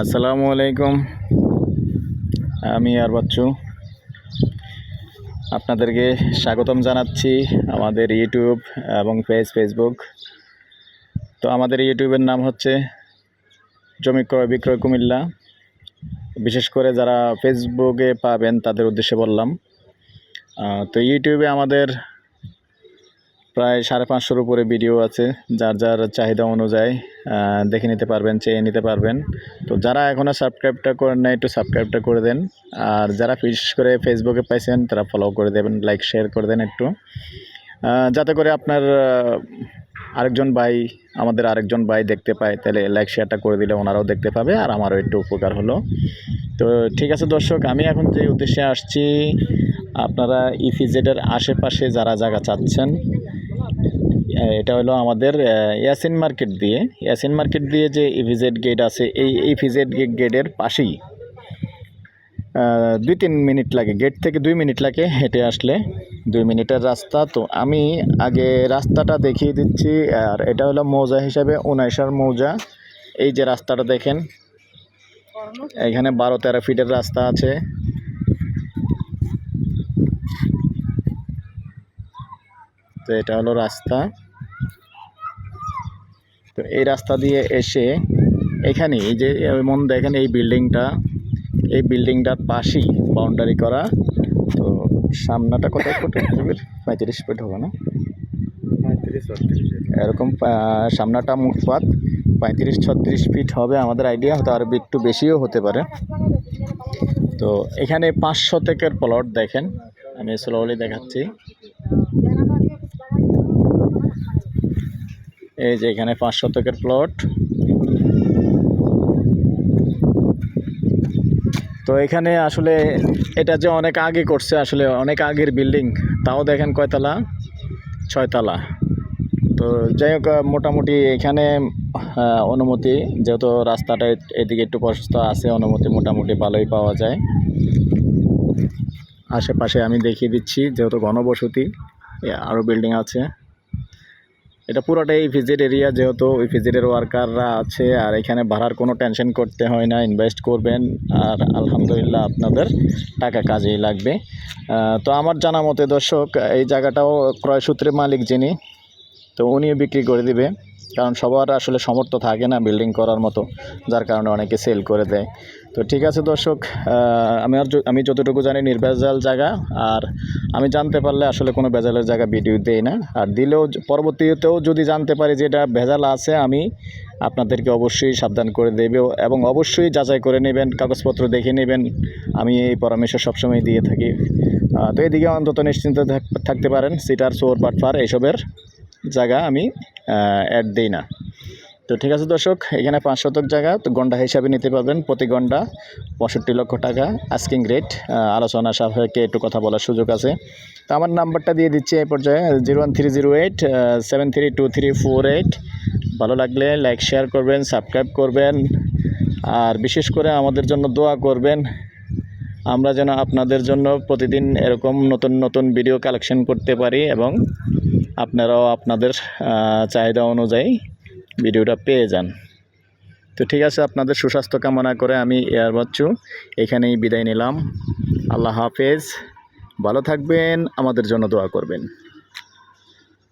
আসসালামু আলাইকুম। আমি আর বাচ্চু। আপনাদেরকে স্বাগতম জানাচ্ছি আমাদের ইউটিউব এবং পেজ ফেসবুক। তো আমাদের ইউটিউবের নাম হচ্ছে জমি ক্রয় বিক্রয় কুমিল্লা। বিশেষ করে যারা ফেসবুকে পাবেন তাদের উদ্দেশ্যে বললাম। তো ইউটিউবে আমাদের প্রায় সাড়ে পাঁচশোর উপরে ভিডিও আছে। যার যার চাহিদা অনুযায়ী দেখে নিতে পারবেন, চেয়ে নিতে পারবেন। তো যারা এখনও সাবস্ক্রাইবটা করেন না একটু সাবস্ক্রাইবটা করে দেন। আর যারা বিশেষ করে ফেসবুকে পাইছেন, তারা ফলো করে দেবেন লাইক শেয়ার করে দেন একটু। যাতে করে আপনার আরেকজন ভাই, আমাদের আরেকজন ভাই দেখতে পায়, তাহলে লাইক শেয়ারটা করে দিলে ওনারাও দেখতে পাবে, আর আমারও একটু উপকার হলো। তো ঠিক আছে দর্শক, আমি এখন যে উদ্দেশ্যে আসছি, আপনারা ইফিজেডের আশেপাশে যারা জায়গা চাচ্ছেন এটা হলো আমাদের ইয়াসিন মার্কেট দিয়ে। ইয়াসিন মার্কেট দিয়ে যে ইভিজেড গেট আছে, এই ইভিজেড গেটের পাশেই দুই তিন মিনিট লাগে গেট থেকে দুই মিনিট লাগে হেঁটে আসলে। দুই মিনিটের রাস্তা, তো আমি আগে রাস্তাটা দেখিয়ে দিচ্ছি, আর এটা হলো মৌজা হিসাবে উনাইশার মৌজা। এই যে রাস্তাটা দেখেন, এখানে বারো তেরো ফিটের রাস্তা আছে। তো এটা হলো রাস্তা। তো এই রাস্তা দিয়ে এসে এখানে এই যে মন দেখেন এই বিল্ডিংটা, এই বিল্ডিংটার পাশেই বাউন্ডারি করা। তো সামনাটা কত ফুট? পঁয়ত্রিশ ফুট হবে না? এরকম সামনাটা মুখপাত পঁয়ত্রিশ, ছত্রিশ ফিট হবে আমাদের আইডিয়া হয়তো আর একটু বেশিও হতে পারে। তো এখানে পাঁচ শতকের প্লট দেখেন। আমি স্লোলি দেখাচ্ছি। এই যে এখানে পাঁচ শতকের প্লট তো এখানে আসলে এটা যে অনেক আগে করছে, আসলে অনেক আগের বিল্ডিং তাও দেখেন কয়তলা? ছয়তলা। তো যাই হোক মোটামুটি এখানে অনুমতি, যেহেতু রাস্তাটা এদিকে একটু প্রশস্ত আছে, অনুমতি মোটামুটি ভালোই পাওয়া যায়। আশেপাশে আমি দেখিয়ে দিচ্ছি, যেহেতু ঘনবসতি আরও বিল্ডিং আছে। এটা পুরোটাই ভিজিট এরিয়া যেহেতু, ওই ভিজিটের ওয়ার্কাররা আছে আর এখানে ভাড়ার কোনো টেনশন করতে হয় না ইনভেস্ট করবেন আর আলহামদুলিল্লাহ আপনাদের টাকা কাজেই লাগবে। তো আমার জানা মতে দর্শক, এই জায়গাটাও ক্রয়সূত্রে মালিক যিনি, তো উনিও বিক্রি করে দিবে। কারণ সবার আসলে সমর্থ থাকে না বিল্ডিং করার মতো, যার কারণে অনেকে সেল করে দেয়। তো ঠিক আছে দর্শক আমি আর আমি যতটুকু জানি নির্ভেজাল জায়গা, আর আমি জানতে পারলে আসলে কোনো ভেজালের জায়গা ভিডিও দেই না। আর দিলেও পরবর্তীতেও যদি জানতে পারি যে এটা ভেজাল আছে, আমি আপনাদেরকে অবশ্যই সাবধান করে দেবে এবং অবশ্যই যাচাই করে নেবেন, কাগজপত্র দেখে নেবেন। আমি এই পরামর্শ সবসময় দিয়ে থাকি। তো এদিকে অন্তত নিশ্চিন্ত থাক- থাকতে পারেন সিটার সোর বাটফার এইসবের জায়গা আমি অ্যাড দিই না। তো ঠিক আছে দর্শক, এখানে পাঁচ শতক জায়গা, তো গন্ডা হিসাবে নিতে পারবেন প্রতি গন্ডা পঁয়ষট্টি লক্ষ টাকা আস্কিং রেট আলোচনা সাপেক্ষে একটু কথা বলার সুযোগ আছে। তো আমার নাম্বারটা দিয়ে দিচ্ছি এই পর্যায়ে zero one three zero eight seven three two three four eight ভালো লাগলে লাইক শেয়ার করবেন সাবস্ক্রাইব করবেন। আর বিশেষ করে আমাদের জন্য দোয়া করবেন। আমরা যেন আপনাদের জন্য প্রতিদিন এরকম নতুন নতুন ভিডিও কালেকশন করতে পারি এবং আপনারাও আপনাদের চাহিদা অনুযায়ী ভিডিওটা পেয়ে যান। তো ঠিক আছে, আপনাদের সুস্বাস্থ্য কামনা করে আমি এয়ার বাচ্চু, এখানেই বিদায় নিলাম। আল্লাহ হাফেজ। ভালো থাকবেন, আমাদের জন্য দোয়া করবেন।